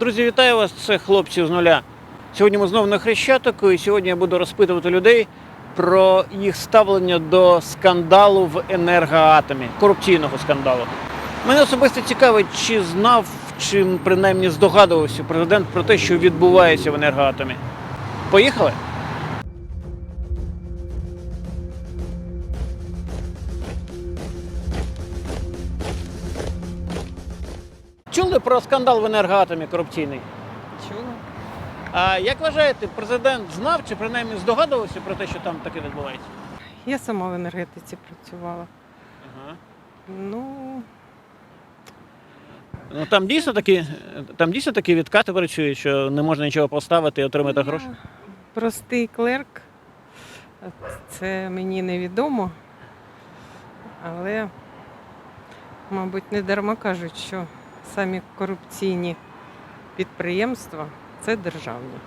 Друзі, вітаю вас! Це хлопці з нуля. Сьогодні ми знову на Хрещатику, і сьогодні я буду розпитувати людей про їх ставлення до скандалу в енергоатомі, корупційного скандалу. Мене особисто цікавить, чи знав, чи принаймні здогадувався президент про те, що відбувається в енергоатомі. Поїхали? Чули про скандал в енергоатомі корупційний? Чула. А як вважаєте, президент знав чи принаймні здогадувався про те, що там таке відбувається? Я сама в енергетиці працювала. Ага. Ну, Ну там дійсно такі, там дійсно такі відкати працюють, що не можна нічого поставити і отримати я гроші. простий клерк. Це мені невідомо. Але, мабуть, не дарма кажуть, що самі корупційні підприємства це державні.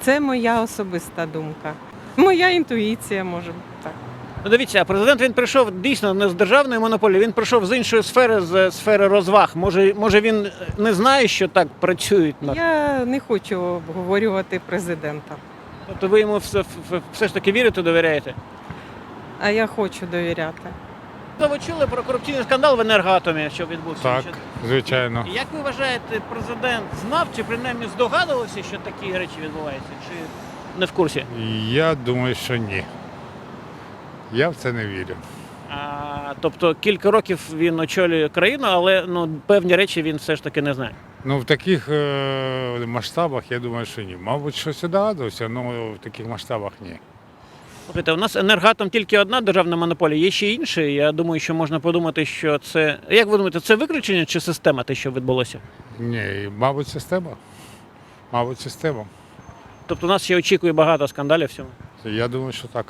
Це моя особиста думка. Моя інтуїція, може так. Ну дивіться, президент він прийшов дійсно не з державної монополії, він прийшов з іншої сфери, з сфери розваг. Може, може він не знає, що так працюють на Я не хочу обговорювати президента, тобто ви йому все, все ж таки вірите, довіряєте? а я хочу довіряти. То ви чули про корупційний скандал в енергоатомі, що відбувся? Так, звичайно. Як ви вважаєте, президент знав чи принаймні здогадувався, що такі речі відбуваються? Чи не в курсі? Я думаю, що ні. Я в це не вірю. А, тобто кілька років він очолює країну, але ну, певні речі він все ж таки не знає. Ну, в таких е- масштабах я думаю, що ні. Мабуть, щось догадувався, але в таких масштабах ні. Слухайте, у нас енергатом тільки одна державна монополія, є ще інші. Я думаю, що можна подумати, що це. Як ви думаєте, це виключення чи система, те, що відбулося? Ні, мабуть, система. Мабуть, система. Тобто нас ще очікує багато скандалів всьому. Я думаю, що так.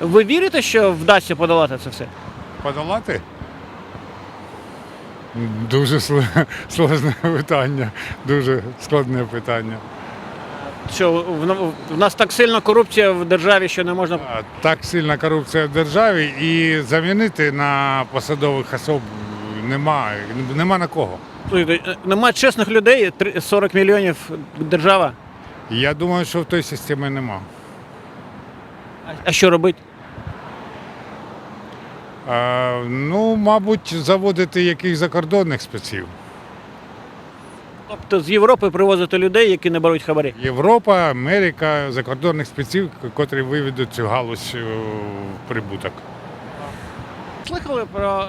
Ви вірите, що вдасться подолати це все? Подолати? Дуже сл- сложне питання. Дуже складне питання. Що в, нас так сильно корупція в державі, що не можна. Так сильна корупція в державі і замінити на посадових особ нема, нема на кого. Слухайте, Нема чесних людей, 40 мільйонів держава. Я думаю, що в той системі нема. А- що робити? Ну, мабуть, заводити якихось закордонних спеців. Тобто з Європи привозити людей, які не беруть хабарі. Європа, Америка, закордонних спеців, котрі виведуть цю галузь е, в прибуток. Слухали про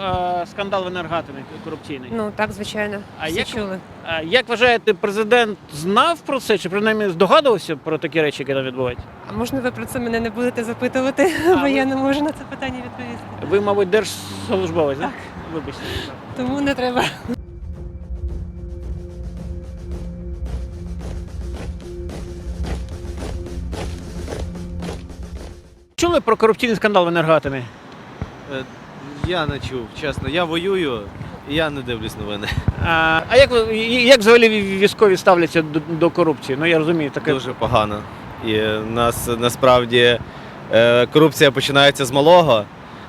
е, скандал в енергатомі корупційний? Ну так, звичайно. А Всі як- чули. А як вважаєте, президент знав про це, чи принаймні здогадувався про такі речі, які там відбуваються? А можна ви про це мене не будете запитувати, А, бо ви- я не можу на це питання відповісти. Ви, мабуть, держслужбовець, так? Вибачте. Тому не треба. Чули про корупційний скандал в енергатомі? Е, Я не чув, чесно. Я воюю, і я не дивлюсь новини. А, а як, ви- і- як взагалі військові ставляться до, до корупції? Ну я розумію, таке. Дуже погано. І в нас насправді е, корупція починається з малого.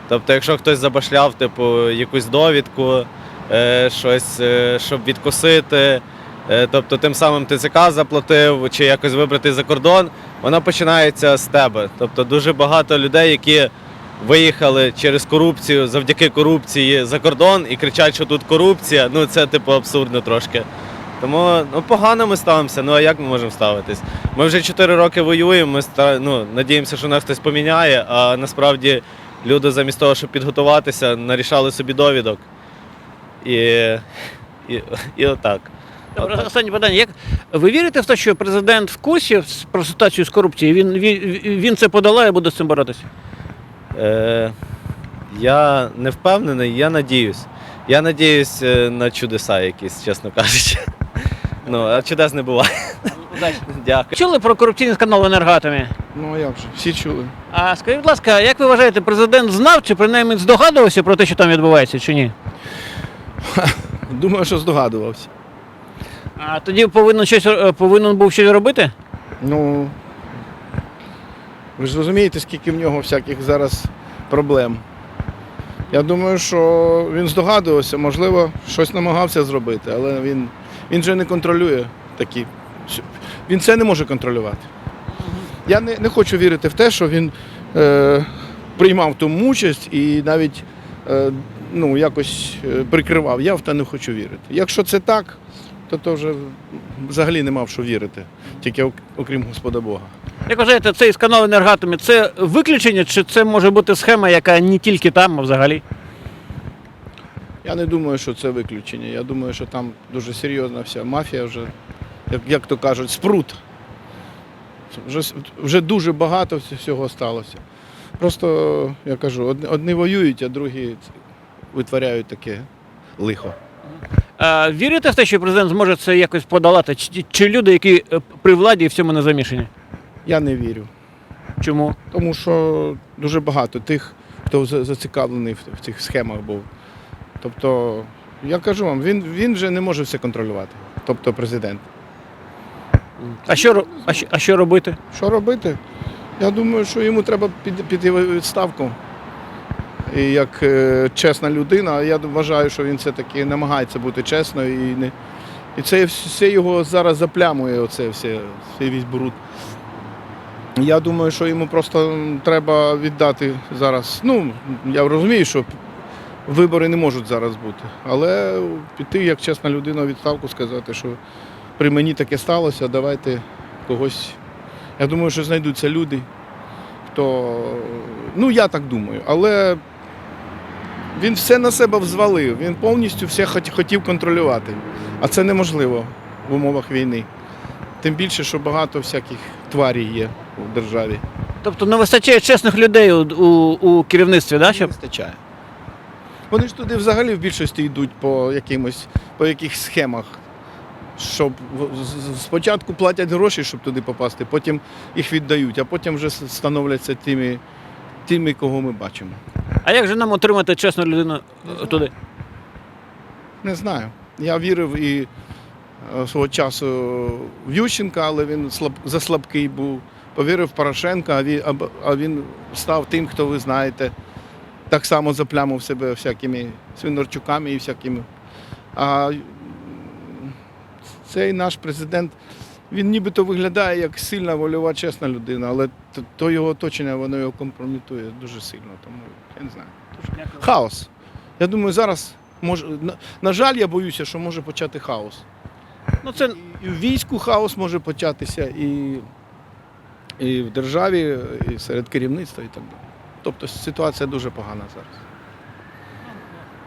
Тобто, якщо хтось забашляв, типу, якусь довідку, е, щось, е, щоб відкусити, е, тобто тим самим ТЦК заплатив чи якось вибрати за кордон, вона починається з тебе. Тобто дуже багато людей, які виїхали через корупцію, завдяки корупції за кордон і кричать, що тут корупція. Ну це типу абсурдно трошки. Тому ну, погано ми ставимося. Ну а як ми можемо ставитись? Ми вже 4 роки воюємо. Ми ста... ну, надіємося, що нас хтось поміняє. А насправді люди замість того, щоб підготуватися, нарішали собі довідок. І, і, і отак. Добре, останнє питання. Як ви вірите в те, що президент в курсі про ситуацію з корупцією? Він, він, він це подолає і буде з цим боротися? Е, я не впевнений, я надіюсь. Я надіюсь е, на чудеса якісь, чесно кажучи. Ну, а чудес не буває. Удачі. Дякую. Чули про корупційний скандал в енергатомі? Ну а як же, всі чули. А скажіть, будь ласка, як ви вважаєте, президент знав чи принаймні здогадувався про те, що там відбувається, чи ні? Думаю, що здогадувався. А тоді повинен щось е, повинен був щось робити? Ну ви ж розумієте, скільки в нього всяких зараз проблем. Я думаю, що він здогадувався, можливо, щось намагався зробити, але він, він же не контролює такі. Він це не може контролювати. Я не, не хочу вірити в те, що він е, приймав тому участь і навіть е, ну, якось е, прикривав. Я в те не хочу вірити. Якщо це так, то, то вже взагалі нема в що вірити, тільки окрім Господа Бога. Як вважаєте, цей скандал енергатомі це виключення, чи це може бути схема, яка не тільки там, а взагалі? Я не думаю, що це виключення. Я думаю, що там дуже серйозна вся мафія вже, як, як то кажуть, спрут. Вже, вже дуже багато всього сталося. Просто, я кажу, одні воюють, а другі витворяють таке лихо. А, вірите в те, що президент зможе це якось подолати? Чи, чи люди, які е, при владі і в цьому не замішані? Я не вірю. Чому? Тому що дуже багато тих, хто за- зацікавлений в, в цих схемах був. Тобто, я кажу вам, він, він вже не може все контролювати. Тобто президент. А що, ро- а, що, а що робити? Що робити? Я думаю, що йому треба піти, піти в відставку. Як е, чесна людина, я вважаю, що він все-таки намагається бути чесною і не. І це все його зараз заплямує, оце все, цей весь бруд. Я думаю, що йому просто треба віддати зараз. Ну, я розумію, що вибори не можуть зараз бути. Але піти як чесна людина у відставку, сказати, що при мені таке сталося, давайте когось я думаю, що знайдуться люди, хто. Ну, я так думаю, але він все на себе взвалив, він повністю все хот- хотів контролювати. А це неможливо в умовах війни. Тим більше, що багато всяких тварій є в державі. Тобто не вистачає чесних людей у, у, у керівництві, да, Не вистачає. Вони ж туди взагалі в більшості йдуть по якимось, по якихось схемах. Щоб спочатку платять гроші, щоб туди попасти, потім їх віддають, а потім вже становляться тими, тими, кого ми бачимо. А як же нам отримати чесну людину туди? Не знаю. Я вірив і е, свого часу в Ющенка, але він слаб, заслабкий був. Повірив в Порошенка, а він став тим, хто ви знаєте. Так само заплямив себе всякими свинорчуками і всякими. А цей наш президент, він нібито виглядає як сильна, вольова, чесна людина, але то, то його оточення, воно його компрометує дуже сильно. Тому я не знаю. Хаос. Я думаю, зараз може. На, на жаль, я боюся, що може почати хаос. Ну це І в війську хаос може початися, і, і в державі, і серед керівництва, і так далі. Тобто ситуація дуже погана зараз.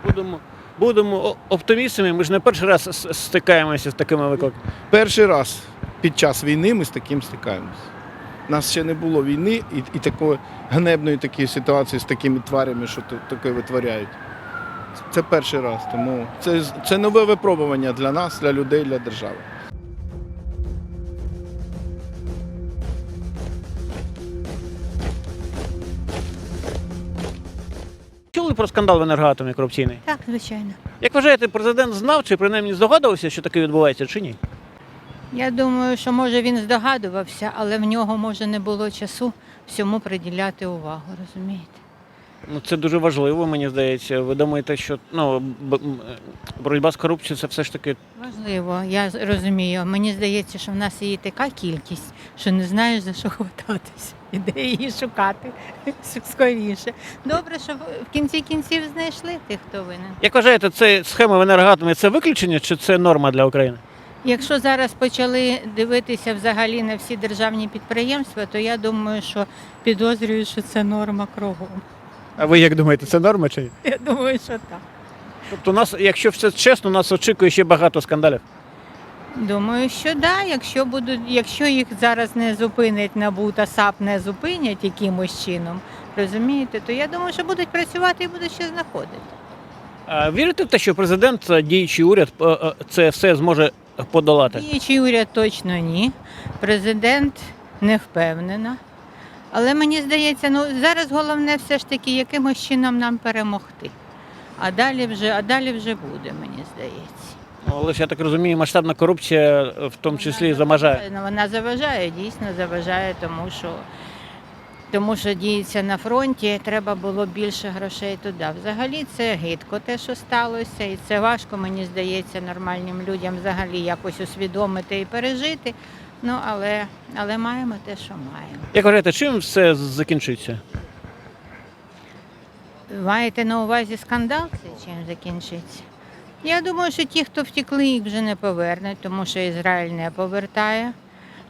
будемо, будемо оптимістами. Ми ж не перший раз стикаємося з такими викликами. Перший раз під час війни ми з таким стикаємося. У нас ще не було війни і, і такої ганебної такої ситуації з такими тварями, що тут таке витворяють. Це перший раз. Тому це, це нове випробування для нас, для людей, для держави. Чули про скандал в енергоатомі корупційний? Так, звичайно. Як вважаєте, президент знав чи принаймні здогадувався, що таке відбувається, чи ні? Я думаю, що може він здогадувався, але в нього може не було часу всьому приділяти увагу, розумієте? Ну це дуже важливо, мені здається. Ви думаєте, що ну б- м, боротьба з корупцією це все ж таки Важливо, я з- розумію. Мені здається, що в нас її така кількість, що не знаєш за що хвататися. І де її шукати скоріше. Добре, що в в кінці кінців знайшли тих, хто винен. Як вважаєте, це схема в енергоатомі це виключення чи це норма для України? Якщо зараз почали дивитися взагалі на всі державні підприємства, то я думаю, що підозрюю, що це норма кругом. А ви як думаєте, це норма чи ні? Я думаю, що так. Тобто нас, якщо все чесно, нас очікує ще багато скандалів. Думаю, що да, якщо будуть, якщо їх зараз не зупинить НАБУ та САП не зупинять якимось чином, розумієте, то я думаю, що будуть працювати і будуть ще знаходити. А вірите в те, що президент, діючий уряд, е, е, це все зможе подолати? Діючий уряд точно ні. Президент не впевнена. Але мені здається, ну зараз головне все ж таки якимось чином нам перемогти. А далі вже, а далі вже буде, мені здається. Ну, Але ж я так розумію, масштабна корупція е, в тому числі заважає. Ну, Вона заважає, дійсно заважає, тому що тому що діється на фронті, треба було більше грошей туди. Взагалі це гидко те, що сталося, і це важко, мені здається, нормальним людям взагалі якось усвідомити і пережити. Ну, але, але маємо те, що маємо. Як вважаєте, чим все закінчиться? Маєте на увазі скандал це чим закінчиться? Я думаю, що ті, хто втекли, їх вже не повернуть, тому що Ізраїль не повертає.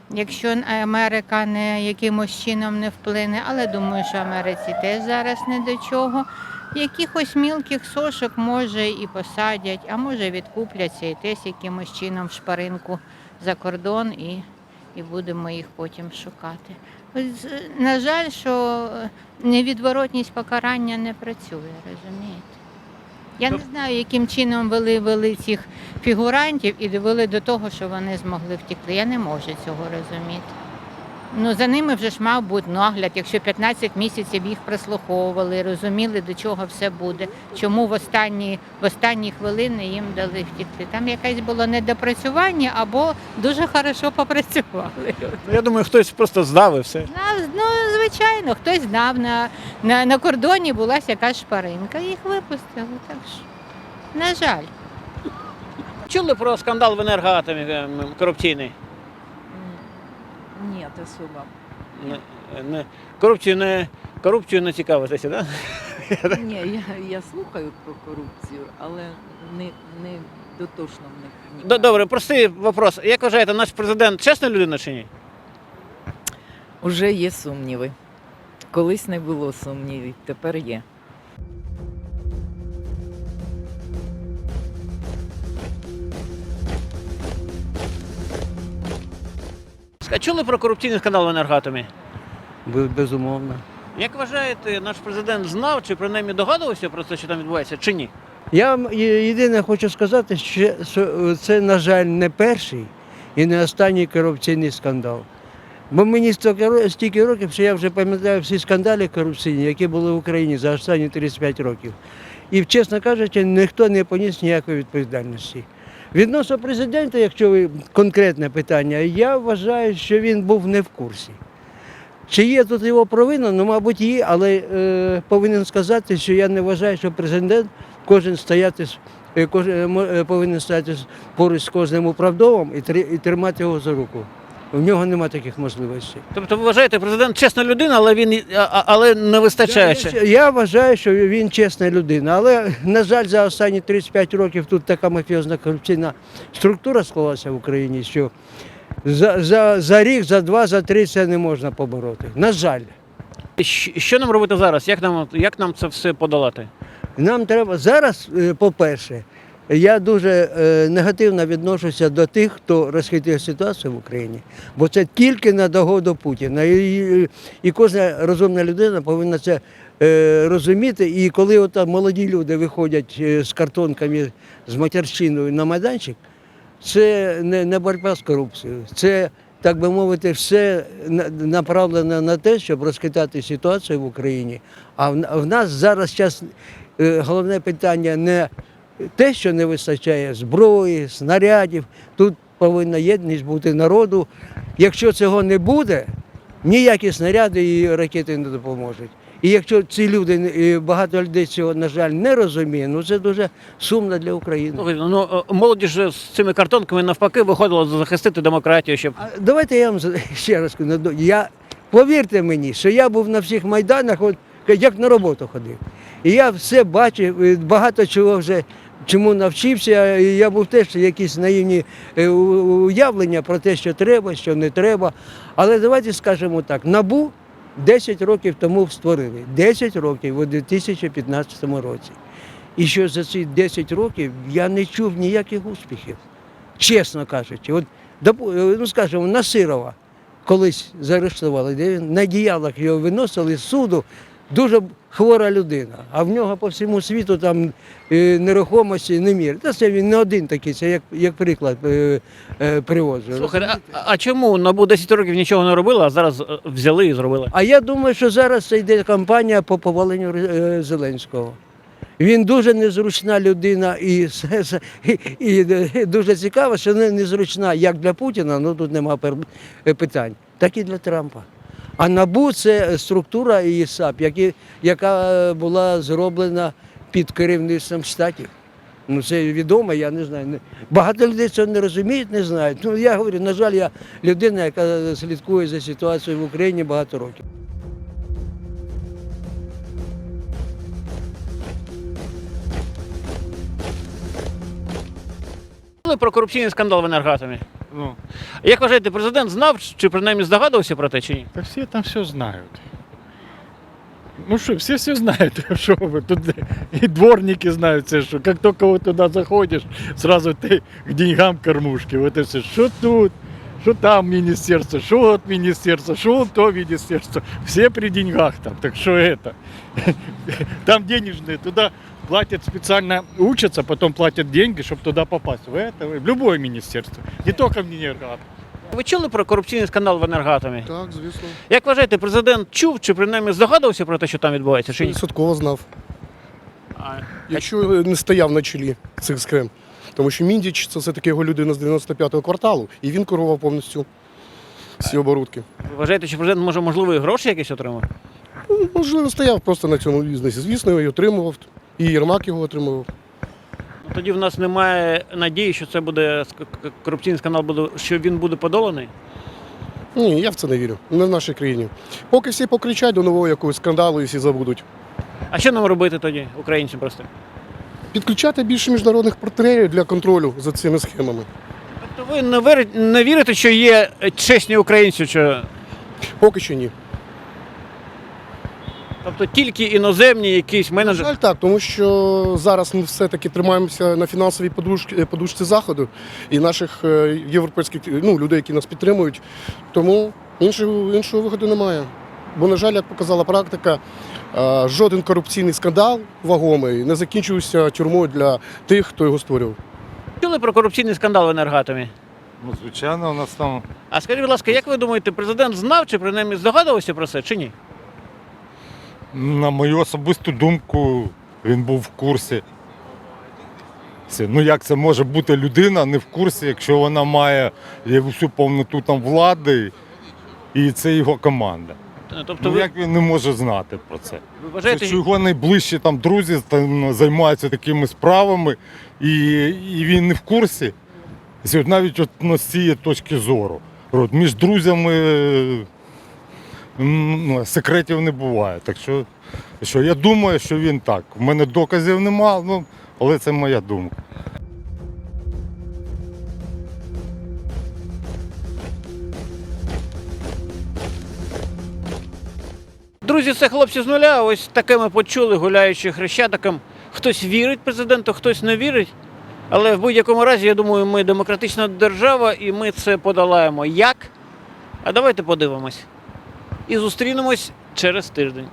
Якщо Америка не якимось чином не вплине, але думаю, що Америці теж зараз не до чого. Якихось мілких сошок може і посадять, а може відкупляться і теж якимось чином в шпаринку за кордон і, і будемо їх потім шукати. Ось, На жаль, що е, невідворотність покарання не працює, розумієте? Я не знаю, яким чином вели, вели цих фігурантів і довели до того, що вони змогли втекти. Я не можу цього розуміти. Ну, за ними вже ж мав бути нагляд, якщо 15 місяців їх прослуховували, розуміли, до чого все буде, чому в останні, в останні хвилини їм дали втекти. Там якесь було недопрацювання або дуже хорошо попрацювали. Я думаю, хтось просто здав і все. Знав, ну, звичайно, хтось знав, на, на, на кордоні була якась шпаринка, їх випустили. Так що, на жаль. Чули про скандал в енергоатомі е, корупційний? Нет, особо. Не, не, корупцію не корупцію не цікавитеся, так? Да? Ні, я, я слухаю про корупцію, але не, не дотошно в них. Добре, простий вопрос. Як вважаєте, наш президент чесна людина чи ні? Уже є сумніви. Колись не було сумнівів, тепер є. А чули про корупційний скандал в енергоатомі? Бе- Безумовно. Як вважаєте, наш президент знав чи принаймні догадувався про те, що там відбувається, чи ні? Я вам є- єдине хочу сказати, що що це, на жаль, не перший і не останній корупційний скандал. Бо мені стільки ро- стільки років, що я вже пам'ятаю всі скандали корупційні, які були в Україні за останні 35 років. І, чесно кажучи, ніхто не поніс ніякої відповідальності. Відносно президента, якщо ви конкретне питання, я вважаю, що він був не в курсі. Чи є тут його провина? Ну, мабуть, є, але е, повинен сказати, що я не вважаю, що президент кожен стояти е, кожен е, повинен стояти поруч з кожним управдовом і тримати його за руку. У нього немає таких можливостей. Тобто ви вважаєте, президент чесна людина, але він але не вистачає. Ще. я, я вважаю, що він чесна людина, але, на жаль, за останні 35 років тут така мафіозна корупційна структура склалася в Україні, що за, за, за рік, за два, за три це не можна побороти. На жаль. Що нам робити зараз? Як нам, як нам це все подолати? Нам треба зараз, е, по-перше, я дуже е, негативно відношуся до тих, хто розхитує ситуацію в Україні, бо це тільки на догоду Путіна. І, і, кожна розумна людина повинна це е, розуміти. І коли от молоді люди виходять е, з картонками з матерщиною на майданчик, це не, не боротьба з корупцією. Це, так би мовити, все на- направлено на те, щоб розхитати ситуацію в Україні. А в, нас зараз час головне питання не те, що не вистачає зброї, снарядів. Тут повинна єдність бути народу. Якщо цього не буде, ніякі снаряди і ракети не допоможуть. І якщо ці люди, багато людей цього, на жаль, не розуміє, ну це дуже сумно для України. Слухайте, ну е, молоді ж з цими картонками навпаки виходила захистити демократію, щоб А давайте я вам ще раз кажу. ну, Я, повірте мені, що я був на всіх майданах, от, як на роботу ходив. І я все бачив, багато чого вже чому навчився. І я був теж якісь наївні е, уявлення про те, що треба, що не треба. Але давайте скажемо так: набу 10 років тому створили. 10 років у 2015 році. І що за ці 10 років я не чув ніяких успіхів, чесно кажучи. От, допу- ну скажімо, Насирова колись заарештували, де він на діялах його виносили з суду. Дуже хвора людина, а в нього по всьому світу там е, нерухомості немір. Та це він не один такий, це як, як приклад е, е, приводжу. слухайте, а, а чому набу 10 років нічого не робила, а зараз взяли і зробили? А я думаю, що зараз це йде кампанія по поваленню Зеленського. Він дуже незручна людина і, і, і дуже цікаво, що не незручна як для Путіна, ну тут нема питань, так і для Трампа. А НАБУ це структура і САП, які, яка була зроблена під керівництвом штатів. Ну це відомо, я не знаю. Багато людей цього не розуміють, не знають. Ну я говорю, на жаль, я людина, яка слідкує за ситуацією в Україні багато років. Про корупційний скандал в енергоатомі? Ну, Як вважаєте, президент знав чи принаймні здогадувався про те чи ні? да все там все знают. Ну что, все все знают, что вы тут и дворники знают все, что как только вот туда заходишь, сразу ты к деньгам кормушки. Вот это все, что тут, что там министерство, что вот министерство, что вот то министерство. Все при деньгах там, так что это. Там денежные, туда платят специально, учатся, потом платят деньги, чтобы туда попасть. В это, в любое министерство, не только в Минергат. Ви чули про корупційний скандал в енергоатомі? Так, звісно. Як вважаєте, президент чув чи принаймні здогадувався про те, що там відбувається, чи ні? Судково знав. А, Якщо не стояв на чолі цих схем. Тому що Міндіч це все-таки його людина з 95-го кварталу, і він керував повністю всі оборудки. Ви вважаєте, що президент може можливо і гроші якісь отримав? Ну, Можливо, стояв просто на цьому бізнесі. Звісно, його і отримував, і Єрмак його отримував. Ну, Тоді в нас немає надії, що це буде корупційний скандал, буде, що він буде подоланий. Ні, я в це не вірю. Не в нашій країні. Поки всі покричать до нового якогось скандалу і всі забудуть. А що нам робити тоді, українцям просто? Підключати більше міжнародних партнерів для контролю за цими схемами. Тобто ви не вірите, не вірите, що є чесні українці, що Поки що ні. тобто тільки іноземні якісь На менеджери. жаль, так, тому що зараз ми все-таки тримаємося на фінансовій подушці, подушці заходу і наших е, європейських ну, людей, які нас підтримують. Тому іншого, іншого виходу немає. Бо, на жаль, як показала практика, е, жоден корупційний скандал вагомий не закінчився тюрмою для тих, хто його створював. Чули про корупційний скандал в енергоатомі? Ну, звичайно, у нас там А скажіть, будь ласка, як ви думаєте, президент знав чи принаймні здогадувався про це, чи ні? На мою особисту думку, він був в курсі. Це, ну як це може бути людина не в курсі, якщо вона має всю повноту там влади, і це його команда. Тобто Ну ви, як він не може знати про це? ви Це що його найближчі там друзі там, займаються такими справами, і, і він не в курсі. Навіть от, ну, з цієї точки зору. От, між друзями ну, секретів не буває. Так що, що я думаю, що він так. У мене доказів нема, ну, але це моя думка. Друзі, це хлопці з нуля. Ось таке ми почули, гуляючи хрещатиком. Хтось вірить президенту, хтось не вірить. Але в будь-якому разі, я думаю, ми демократична держава і ми це подолаємо. Як? А давайте подивимось. І зустрінемось через тиждень.